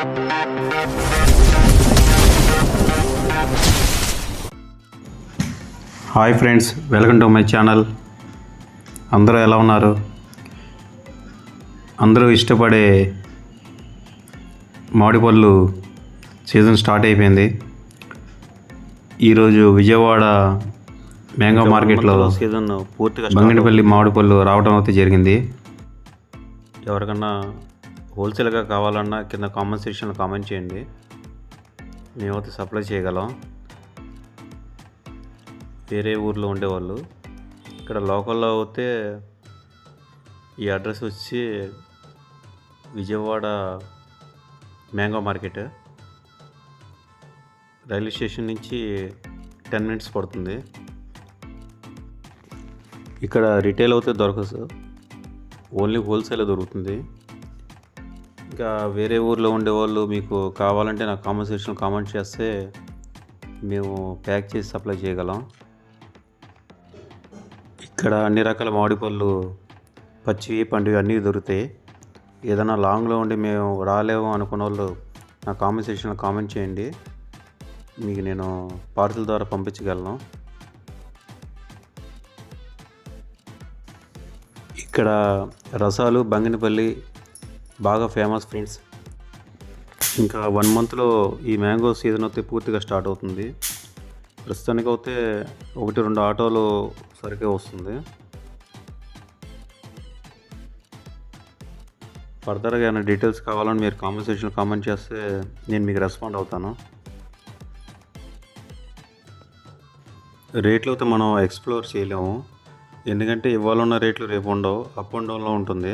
Hi friends welcome to my channel. అందరూ ఎలా ఉన్నారు? అందరూ ఇష్టపడే మామిడి పళ్ళు సీజన్ స్టార్ట్ అయిపోయింది. ఈరోజు విజయవాడ మ్యాంగో మార్కెట్లో సీజన్ పూర్తిగా బంగినపల్లి మామిడి పళ్ళు రావడం అయితే జరిగింది. ఎవరికన్నా హోల్సేల్గా కావాలన్నా కింద కామెంట్ సెక్షన్లో కామెంట్ చేయండి. మేమైతే సప్లై చేయగలం. వేరే ఊర్లో ఉండేవాళ్ళు. ఇక్కడ లోకల్లో అయితే ఈ అడ్రస్ వచ్చి Vijayawada mango market. Railway station నుంచి టెన్ మినిట్స్ పడుతుంది. ఇక్కడ రిటైల్ అయితే దొరకదు సార్. ఓన్లీ హోల్సేల్ దొరుకుతుంది. ఇంకా వేరే ఊర్లో ఉండేవాళ్ళు మీకు కావాలంటే నాకు కామెంట్ కామెంట్ చేస్తే మేము ప్యాక్ చేసి సప్లై చేయగలం. ఇక్కడ అన్ని రకాల మామిడి పళ్ళు పచ్చివి పండువి అన్నీ దొరుకుతాయి. ఏదైనా లాంగ్లో ఉండి మేము రాలేము అనుకున్న వాళ్ళు నా కామెంట్ సెక్షన్లో కామెంట్ చేయండి. మీకు నేను పార్సల్ ద్వారా పంపించగలను. ఇక్కడ రసాలు బంగినపల్లి బాగా ఫేమస్ ఫ్రెండ్స్ ఇంకా వన్ మంత్లో ఈ మ్యాంగో సీజన్ అయితే పూర్తిగా స్టార్ట్ అవుతుంది. ప్రస్తుతానికి అయితే ఒకటి రెండు ఆటోలు సరిగ్గా వస్తుంది. ఫర్దర్గా ఏమైనా డీటెయిల్స్ కావాలని మీరు కామెంట్ సెక్షన్లో కామెంట్ చేస్తే నేను మీకు రెస్పాండ్ అవుతాను. రేట్లు అయితే మనం ఎక్స్ప్లోర్ చేయలేము. ఎందుకంటే ఇవాళ ఉన్న రేట్లు రేపు ఉండవు అప్ అండ్ డౌన్లో ఉంటుంది.